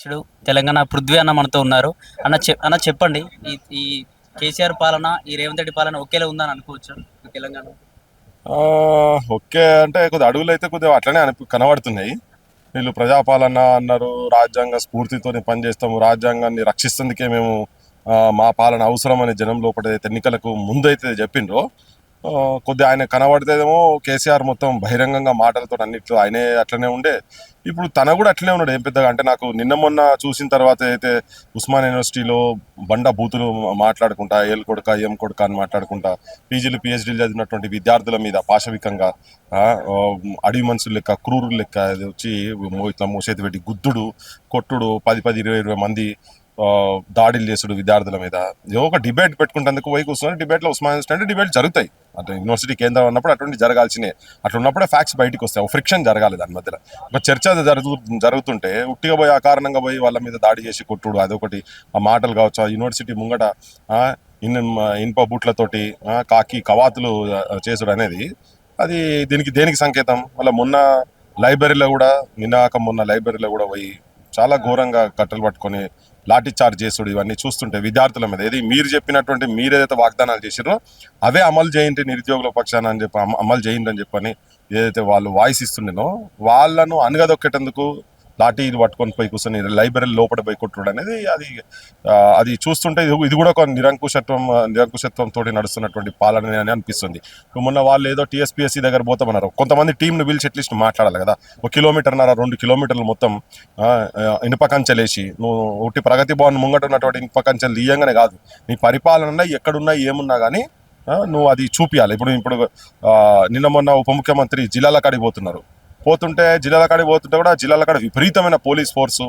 అధ్యక్షుడు తెలంగాణ పృథ్వీ అన్న మనతో ఉన్నారు. అన్న అన్న చెప్పండి ఈ ఈ కేసీఆర్ పాలన ఈ రేవంత్ రెడ్డి పాలన ఒకేలా ఉందని అనుకోవచ్చు తెలంగాణ ఓకే అంటే కొద్దిగా అడుగులు అయితే కొద్దిగా అట్లనే అనిపి కనబడుతున్నాయి. వీళ్ళు ప్రజాపాలన అన్నారు రాజ్యాంగ స్ఫూర్తితో పనిచేస్తాము రాజ్యాంగాన్ని రక్షిస్తుందికే మేము మా పాలన అవసరం అనే జనం లోపల అయితే ఎన్నికలకు ముందు అయితే చెప్పిండ్రో కొద్ది కొద్దిగా ఆయన కనబడితేదేమో కేసీఆర్ మొత్తం బహిరంగంగా మాటలతో అన్నిట్లో ఆయనే అట్లనే ఉండే. ఇప్పుడు తన కూడా అట్లనే ఉన్నాడు ఏం పెద్దగా? అంటే నాకు నిన్న మొన్న చూసిన తర్వాత అయితే ఉస్మాన్ యూనివర్సిటీలో బండ బూతులు మాట్లాడుకుంటా ఏల్ కొడుక ఏం కొడుక అని మాట్లాడుకుంటా పీజీలు పిహెచ్డీలు చదివినటువంటి విద్యార్థుల మీద పాశవికంగా అడవి మనుషులు లెక్క క్రూరులు లెక్క వచ్చి మో- ఇట్లా పెట్టి గుద్దుడు కొట్టుడు పది పది ఇరవై ఇరవై మంది దాడులు చేసుడు విద్యార్థుల మీద. ఏదో ఒక డిబేట్ పెట్టుకుంటేందుకు పోయి కూర్చున్నారు డిబేట్లో ఉస్మాన్ అంటే డిబేట్ జరుగుతాయి. అంటే యూనివర్సిటీ కేంద్రం ఉన్నప్పుడు అటువంటి జరగాల్సినే. అట్లా ఉన్నప్పుడే ఫ్యాక్ట్స్ బయటకు వస్తాయి. ఫ్రిక్షన్ జరగాలి దాని మధ్యలో. ఒక చర్చ జరుగు జరుగుతుంటే ఉట్టిగా పోయి అకారణంగా పోయి వాళ్ళ మీద దాడి చేసి కొట్టుడు. అదొకటి. ఆ మాటలు కావచ్చు. ఆ యూనివర్సిటీ ముంగట ఇన్ ఇనుప బూట్లతోటి కాకి కవాతులు చేసుడు అనేది అది దీనికి దేనికి సంకేతం? మళ్ళీ మొన్న లైబ్రరీలో కూడా నిన్నాక మొన్న లైబ్రరీలో కూడా పోయి చాలా ఘోరంగా కట్టలు పట్టుకొని లాఠీ చార్జ్ చేసుడు ఇవన్నీ చూస్తుంటే విద్యార్థుల మీద. ఏది మీరు చెప్పినటువంటి మీరు ఏదైతే వాగ్దానాలు చేసిరో అవే అమలు చేయండి నిరుద్యోగుల పక్షాన అని చెప్పి అమలు చేయండి అని చెప్పని ఏదైతే వాళ్ళు వాయిస్ ఇస్తుండేనో వాళ్ళను అనగదొక్కేటందుకు లాఠీలు పట్టుకొని పోయి కూర్చొని లైబ్రరీ లోపల పోయి కొట్టుడు అనేది అది అది చూస్తుంటే ఇది ఇది కూడా ఒక నిరంకుశత్వం నిరంకుశత్వంతో నడుస్తున్నటువంటి పాలన అని అనిపిస్తుంది. ఇప్పుడు మొన్న వాళ్ళు ఏదో టీఎస్పీఎస్సీ దగ్గర పోతామన్నారు. కొంతమంది టీంను పిలిచి అట్లీస్ట్ మాట్లాడాలి కదా. ఒక కిలోమీటర్న్నర రెండు కిలోమీటర్లు మొత్తం ఇనుప కంచెలేసి నువ్వు ఒకటి ప్రగతి భవన్ ముంగట ఉన్నటువంటి ఇనుప కంచెలు తీయంగానే కాదు. నీ పరిపాలన ఎక్కడున్నా ఏమున్నా కానీ నువ్వు అది చూపించాలి ఇప్పుడు ఇప్పుడు నిన్న మొన్న ఉప ముఖ్యమంత్రి జిల్లాల కాడికి పోతున్నారు. పోతుంటే జిల్లాల కాడికి పోతుంటే కూడా జిల్లాల కాడ విపరీతమైన పోలీస్ ఫోర్సు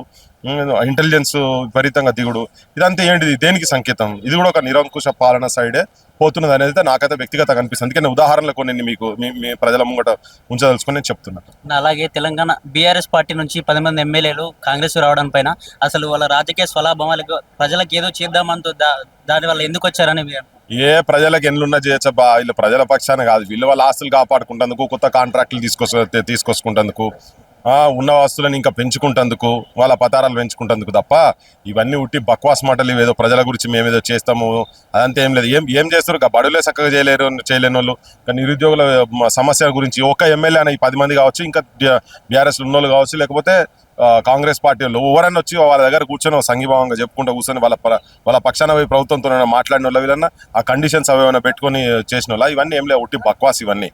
ఇంటెలిజెన్స్ విపరీతంగా దిగుడు. ఇదంతా ఏంటిది? దేనికి సంకేతం? ఇది కూడా ఒక నిరంకుశ పాలన సైడే పోతున్నది అనేది నాకైతే వ్యక్తిగతంగా అనిపిస్తుంది. అందుకే నేను ఉదాహరణలు కొన్ని మీకు మీ ప్రజల ముంగట ఉంచదలుచుకొని నేను చెప్తున్నాను అలాగే తెలంగాణ బీఆర్ఎస్ పార్టీ నుంచి పది మంది ఎమ్మెల్యేలు కాంగ్రెస్ రావడం పైన అసలు వాళ్ళ రాజకీయ స్వలాభాలకు ప్రజలకు ఏదో చేద్దామంటూ దా దాని వల్ల ఎందుకు వచ్చారని ఏ ప్రజలకు ఎన్నున్నా చేయొచ్చబ్బా. వీళ్ళు ప్రజల పక్షాన కాదు. వీళ్ళు వాళ్ళ ఆస్తులు కాపాడుకుంటందుకు కొత్త కాంట్రాక్టులు తీసుకొచ్చు తీసుకొచ్చుకుంటందుకు ఉన్న ఆస్తులను ఇంకా పెంచుకుంటందుకు వాళ్ళ పతారాలు పెంచుకుంటందుకు తప్ప ఇవన్నీ ఉట్టి బక్వాస్ మాటలు ఏదో ప్రజల గురించి మేమేదో చేస్తాము అదంతా ఏం లేదు. ఏం ఏం చేస్తారు? ఇక బడులే చక్కగా చేయలేరు చేయలేని వాళ్ళు ఇంకా నిరుద్యోగుల సమస్యల సమస్య గురించి ఒక ఎమ్మెల్యే అని పది మంది కావచ్చు ఇంకా బీఆర్ఎస్ ఉన్నోళ్ళు కావచ్చు లేకపోతే కాంగ్రెస్ పార్టీ వాళ్ళు ఎవరన్నా వచ్చి వాళ్ళ దగ్గర కూర్చొని సంఘీభావంగా చెప్పుకుంటూ కూర్చొని వాళ్ళ వాళ్ళ పక్షాన పోయి ప్రభుత్వంతో ఏమైనా మాట్లాడిన వాళ్ళు వీళ్ళన్నా ఆ కండిషన్స్ అవి ఏమైనా పెట్టుకొని చేసిన వాళ్ళ? ఇవన్నీ ఏం లేవు ఒట్టి బక్వాస్ ఇవన్నీ.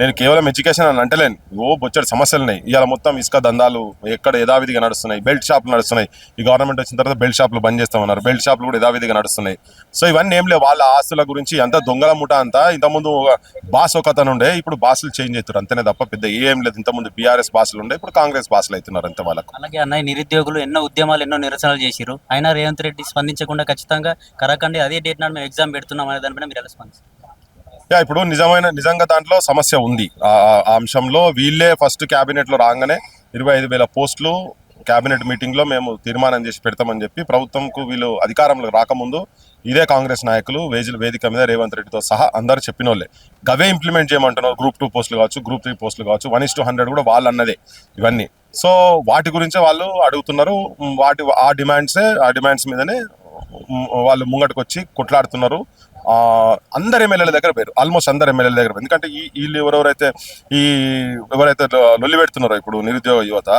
నేను కేవలం ఎడ్యుకేషన్ అని అంటలేను. ఓ బొచ్చడి సమస్యలు ఉన్నాయి. ఇవాళ మొత్తం ఇసుక దందాలు ఎక్కడ యథావిధిగా నడుస్తున్నాయి. బెల్ట్ షాపులు నడుస్తున్నాయి. ఈ గవర్నమెంట్ వచ్చిన తర్వాత బెల్ట్ షాపులు బంద్ చేస్తామన్నారు. బెల్ట్ షాపులు కూడా యథావిధిగా నడుస్తున్నాయి. సో ఇవన్నీ ఏం లేవు. వాళ్ళ ఆస్తుల గురించి అంత దొంగల ముఠ అంతా ఇంతకుముందు ఒక బాస్ ఒక అతను ఉండే ఇప్పుడు బాసులు చేంజ్ అవుతారు అంతేనే తప్ప పెద్ద ఏం లేదు. ఇంతకుముందు బీఆర్ఎస్ బాసులు ఉండే ఇప్పుడు కాంగ్రెస్ బాసులు అవుతున్నారు అంతే వాళ్ళకు. అలాగే అన్నయ్య నిరుద్యోగులు ఎన్నో ఉద్యమాలు ఎన్నో నిరసనలు చేసిరు అయినా రేవంత్ రెడ్డి స్పందించకుండా ఖచ్చితంగా కరకండి అదే డేట్ నాడు మేము ఎగ్జామ్ పెడుతున్నాం అనే దానిపైన మీరు ఎలా స్పందిస్తారు? యా ఇప్పుడు నిజమైన నిజంగా దాంట్లో సమస్య ఉంది. ఆ అంశంలో వీళ్ళే ఫస్ట్ క్యాబినెట్లో రాగానే ఇరవై ఐదు వేల పోస్టులు క్యాబినెట్ మీటింగ్లో మేము తీర్మానం చేసి పెడతామని చెప్పి ప్రభుత్వంకు వీళ్ళు అధికారంలో రాకముందు ఇదే కాంగ్రెస్ నాయకులు వేజుల వేదిక మీద రేవంత్ రెడ్డితో సహా అందరూ చెప్పిన వాళ్ళే గవే ఇంప్లిమెంట్ చేయమంటున్నారు. గ్రూప్ టూ పోస్టులు కావచ్చు గ్రూప్ త్రీ పోస్టులు కావచ్చు వన్ ఇస్ టూ హండ్రెడ్ కూడా వాళ్ళు అన్నదే ఇవన్నీ. సో వాటి గురించే వాళ్ళు అడుగుతున్నారు. వాటి ఆ డిమాండ్సే ఆ డిమాండ్స్ మీదనే వాళ్ళు ముంగటికి వచ్చి కొట్లాడుతున్నారు అందరు ఎమ్మెల్యేల దగ్గర పోయారు. ఆల్మోస్ట్ అందరు ఎమ్మెల్యేల దగ్గర ఎందుకంటే ఈ వీళ్ళు ఎవరెవరైతే ఈ ఎవరైతే లొల్లి పెడుతున్నారో ఇప్పుడు నిరుద్యోగ యువత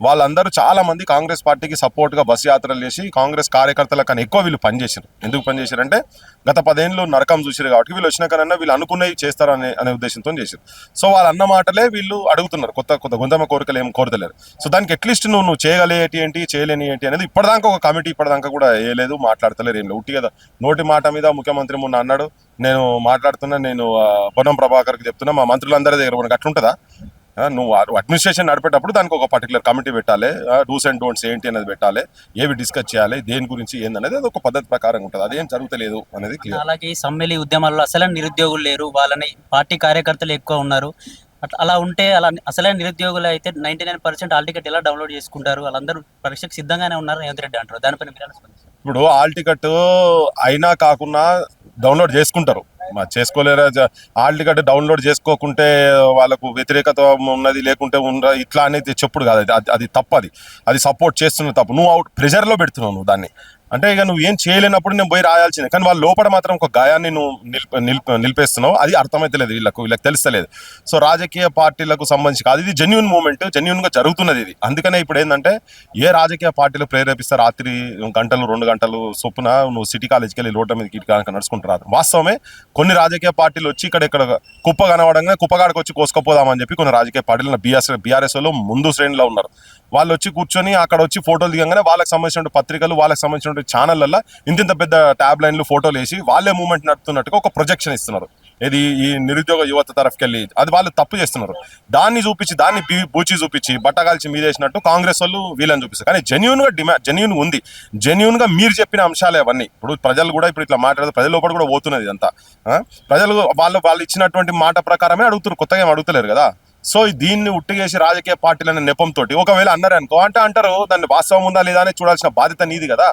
వాళ్ళందరూ చాలా మంది కాంగ్రెస్ పార్టీకి సపోర్ట్గా బస్ యాత్రలు చేసి కాంగ్రెస్ కార్యకర్తల కన్నా ఎక్కువ వీళ్ళు పనిచేసారు ఎందుకు పనిచేశారంటే గత పదేళ్ళు నరకం చూసారు కాబట్టి వీళ్ళు వచ్చిన కన్నా వీళ్ళు అనుకున్నవి చేస్తారు అనే అనే ఉద్దేశంతో చేశారు సో వాళ్ళు అన్న మాటలే వీళ్ళు అడుగుతున్నారు. కొత్త కొత్త గొంతమ కోరికలు ఏం కోరతలేరు. సో దానికి అట్లీస్ట్ నువ్వు నువ్వు చేయగలిగేటి ఏంటి చేయలేని ఏంటి అనేది ఇప్పటిదాకా ఒక కమిటీ ఇప్పటిదాకా కూడా వేయలేదు మాట్లాడతలేరు ఏం ఉట్టి కదా నోటి మాట మీద ముఖ్యమంత్రి మొన్న అన్నాడు నేను మాట్లాడుతున్నా నేను పొన్నం ప్రభాకర్కి చెప్తున్నా మా మంత్రులందరి దగ్గర మనకు అట్లుంటుందా? నువ్వు అడ్మినిస్ట్రేషన్ నడిపేటప్పుడు దానికి ఒక పర్టికులర్ కమిటీ పెట్టాలి. డూస్ అండ్ డోంట్స్ ఏంటి అనేది పెట్టాలి. ఏవి డిస్కస్ చేయాలి దేని గురించి ఏందనేది అది ఒక పద్ధతి ప్రకారం ఉంటుంది. అదేం జరుగుతలేదు అనేది క్లియర్ అలాగే సమ్మెలి ఉద్యమాల్లో అసలైన నిరుద్యోగులు లేరు. వాళ్ళని పార్టీ కార్యకర్తలు ఎక్కువ ఉన్నారు. అట్లా అలా ఉంటే అలా అసలైన నిరుద్యోగులు అయితే ninety nine percent all ticket ఎలా డౌన్లోడ్ చేసుకుంటారు? వాళ్ళందరూ పరీక్షకు సిద్ధంగానే ఉన్నారు రేవంత్ రెడ్డి అంటారు. దానిపైన ఇప్పుడు ఆల్ టికెట్ అయినా కాకుండా డౌన్లోడ్ చేసుకుంటారు. చేసుకోలేరా? జ- హాల్ టికెట్ డౌన్లోడ్ చేసుకోకుంటే వాళ్ళకు వ్యతిరేకత ఉన్నది లేకుంటే ఉన్న ఇట్లా అనేది చెప్పుడు కాదు. అది- అది అది తప్పు అది. అది సపోర్ట్ చేస్తున్న తప్పు. నువ్వు అవుట్ ప్రెషర్లో పెడుతున్నావు నువ్వు దాన్ని. అంటే ఇక నువ్వు ఏం చేయలేనప్పుడు నేను పోయి రాయాల్సిందే. కానీ వాళ్ళ లోపల మాత్రం ఒక గాయాన్ని నువ్వు నిలిప నిలిప నిలిపేస్తున్నావు. అది అర్థమైతలేదు వీళ్ళకు వీళ్ళకి తెలుస్తలేదు. సో రాజకీయ పార్టీలకు సంబంధించి కాదు ఇది జెన్యున్ మూమెంట్ జెన్యున్గా జరుగుతున్నది ఇది. అందుకనే ఇప్పుడు ఏంటంటే ఏ రాజకీయ పార్టీలు ప్రేరేపిస్తే రాత్రి గంటలు రెండు గంటలు చొప్పున నువ్వు సిటీ కాలేజ్కి వెళ్ళి లోట మీద ఇటు కనుక వాస్తవమే కొన్ని రాజకీయ పార్టీలు వచ్చి ఇక్కడ ఇక్కడ కుప్ప కనవడంగా కుప్పగాడికి వచ్చి కోసుకపోదామని చెప్పి కొన్ని రాజకీయ పార్టీలు బీఆర్ఎస్ బీఆర్ఎస్లో ముందు శ్రేణిలో ఉన్నారు. వాళ్ళు వచ్చి కూర్చొని అక్కడ వచ్చి ఫోటోలు దిగంగానే వాళ్ళకి సంబంధించిన పత్రికలు వాళ్ళకి సంబంధించిన ఛానళ్ళల్లో ఇంత ఇంత పెద్ద ట్యాబ్ లైన్లు ఫోటోలు వేసి వాళ్ళే మూమెంట్ నడుపుతున్నట్టుగా ఒక ప్రొజెక్షన్ ఇస్తున్నారు. ఇది ఈ నిరుద్యోగ యువత తరఫుకి వెళ్ళి అది వాళ్ళు తప్పు చేస్తున్నారు. దాన్ని చూపించి దాన్ని బూచి చూపించి బట్టగాల్చి మీదేసినట్టు కాంగ్రెస్ వాళ్ళు వీళ్ళని చూపిస్తారు. కానీ జెన్యున్గా డిమాండ్ జెన్యున్ ఉంది. జెన్యున్గా మీరు చెప్పిన అంశాలే అవన్నీ. ఇప్పుడు ప్రజలు కూడా ఇప్పుడు ఇట్లా మాట్లాడదు ప్రజల లోపల కూడా పోతున్నది ఇదంతా. ప్రజలు వాళ్ళు వాళ్ళు ఇచ్చినటువంటి మాట ప్రకారమే అడుగుతారు కొత్తగా ఏం అడుగుతలేరు కదా? సో దీన్ని ఉట్టిగేసి రాజకీయ పార్టీలనే నెపంతో ఒకవేళ అన్నారు అనుకో అంటే అంటారు దాన్ని వాస్తవం ఉందా లేదా అని చూడాల్సిన బాధ్యత నీది కదా?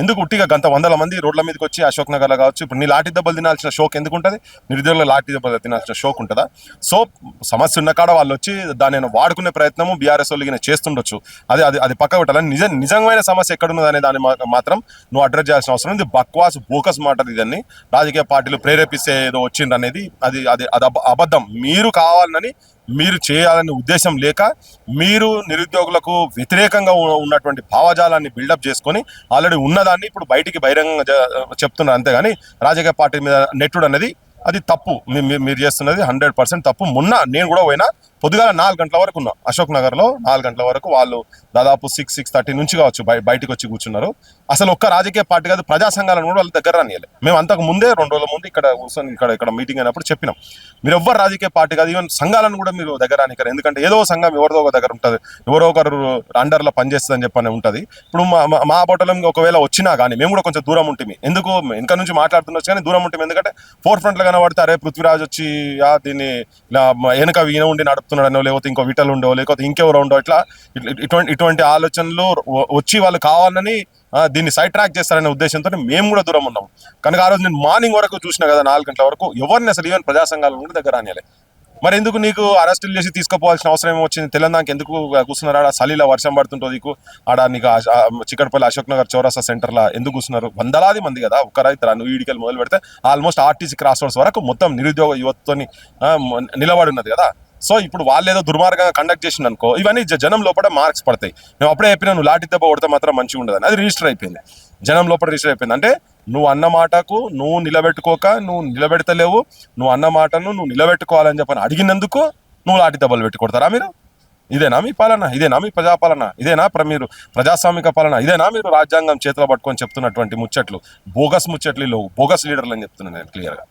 ఎందుకు ఉట్టిగా గంత వందల మంది రోడ్ల మీదకి వచ్చి అశోక్ నగర్లో కావచ్చు ఇప్పుడు నీ లాఠీ దెబ్బలు తినాల్సిన షోక్ ఎందుకు ఉంటుంది నిరుద్యోగుల లాఠీ దెబ్బలు తినాల్సిన షోక్ ఉంటుందా? సో సమస్య ఉన్న కాడ వాళ్ళు వచ్చి దాన్ని వాడుకునే ప్రయత్నము బీఆర్ఎస్ వాళ్ళు చేస్తుండొచ్చు. అది అది అది పక్క పెట్టాలని నిజ నిజమైన సమస్య ఎక్కడున్నది అనే దాన్ని మాత్రం నువ్వు అడ్రస్ చేయాల్సిన అవసరం ఉంది. బక్వాస్ బోకస్ మాట ఇదన్నీ. రాజకీయ పార్టీలు ప్రేరేపిస్తే ఏదో వచ్చింది అనేది అది అది అది అబద్ధం. మీరు కావాలని మీరు చేయాలనే ఉద్దేశం లేక మీరు నిరుద్యోగులకు వ్యతిరేకంగా ఉన్నటువంటి భావజాలాన్ని బిల్డప్ చేసుకొని ఆల్రెడీ ఉన్నదాన్ని ఇప్పుడు బయటికి బహిరంగంగా చెప్తున్నారు. అంతేగాని రాజకీయ పార్టీ మీద నెట్టుడు అనేది అది తప్పు. మీరు చేస్తున్నది హండ్రెడ్ పర్సెంట్ తప్పు. మొన్న నేను కూడా పోయినా పొద్దుగాల నాలుగు గంటల వరకు ఉన్నా. అశోక్ నగర్లో నాలుగు గంటల వరకు వాళ్ళు దాదాపు సిక్స్ సిక్స్ థర్టీ నుంచి కావచ్చు బయ- వచ్చి కూర్చున్నారు. అసలు ఒక్క రాజకీయ పార్టీ కాదు ప్రజా సంఘాలను కూడా వాళ్ళ దగ్గర రానియలే మేము అంతకు ముందే రెండు రోజుల ముందు ఇక్కడ కూర్చొని ఇక్కడ ఇక్కడ మీటింగ్ అయినప్పుడు చెప్పినాం. మీరు ఎవ్వరు రాజకీయ పార్టీ కాదు ఈవెన్ సంఘాలను కూడా మీరు దగ్గర రానికరు ఎందుకంటే ఏదో సంఘం ఎవరిదో ఒక దగ్గర ఉంటుంది. ఎవరో ఒకరు అండర్లో పనిచేస్తుంది అని చెప్పని ఉంటుంది. ఇప్పుడు మా మా- మా ఒకవేళ వచ్చినా కానీ మేము కూడా కొంచెం దూరం ఉంటుంది ఎందుకు? వెనక నుంచి మాట్లాడుతుండొచ్చు కానీ దూరం ఉంటుంది ఎందుకంటే ఫోర్ ఫ్రంట్లో కనబడితే అరే పృథ్వీరాజ్ వచ్చి ఆ, దీన్ని ఇలా వెనక ఈయన ఉండి నడుపుతున్నాడనో లేకపోతే ఇంకో విటలు ఉండో లేకపోతే ఇంకెవరో ఉండో ఇట్లా ఇటువంటి ఇటువంటి ఆలోచనలు వచ్చి వాళ్ళు కావాలని దీన్ని సైడ్ ట్రాక్ చేస్తారనే ఉద్దేశంతో మేము కూడా దూరం ఉన్నాం. కనుక ఆ రోజు నేను మార్నింగ్ వరకు చూసిన కదా నాలుగు గంటల వరకు ఎవరిని అసలు ఈవెన్ ప్రజా సంఘాలను దగ్గర రానియాలి. మరి ఎందుకు నీకు అరెస్టులు చేసి తీసుకోపోవాల్సిన అవసరం ఏమొచ్చింది? తెలంగాణకి ఎందుకు కూర్చున్నారు? ఆడ సలీలా వర్షం పడుతుంటుంది నీకు ఆడ నీకు ఆ- చిక్కడపల్లి అశోక్ నగర్ చౌరస్తా సెంటర్లో ఎందుకు కూర్చున్నారు? వందలాది మంది కదా ఒక రైతు నువ్వు ఈడికలు మొదలు పెడితే ఆల్మోస్ట్ ఆర్టీసీ క్రాస్ రోడ్స్ వరకు మొత్తం నిరుద్యోగ యువతతోని నిలబడి ఉన్నది కదా. సో ఇప్పుడు వాళ్ళు ఏదో దుర్మార్గంగా కండక్ట్ చేసింది అనుకో ఇవన్నీ జనం లోపల మార్క్స్ పడతాయి. మేము అప్పుడే చెప్పినా నువ్వు లాఠీ దెబ్బ కొడితే మాత్రం మంచిగా ఉండదు అది రిజిస్టర్ అయిపోయింది. జనం లోపల రిజిస్టర్ అయిపోయింది. అంటే నువ్వు అన్న మాటకు నువ్వు నిలబెట్టుకోక నువ్వు నిలబెడతలేవు నువ్వు అన్న మాటను నువ్వు నిలబెట్టుకోవాలని చెప్పని అడిగినందుకు నువ్వు లాటి దెబ్బలు పెట్టి కొడతారా మీరు? ఇదేనా మీ పాలన? ఇదేనా మీ ప్రజాపాలన? ఇదేనా మీరు ప్రజాస్వామిక పాలన? ఇదేనా మీరు రాజ్యాంగం చేతిలో పట్టుకొని చెప్తున్నటువంటి ముచ్చట్లు? బోగస్ ముచ్చట్లు బోగస్ లీడర్లు అని చెప్తున్నాను నేను క్లియర్గా.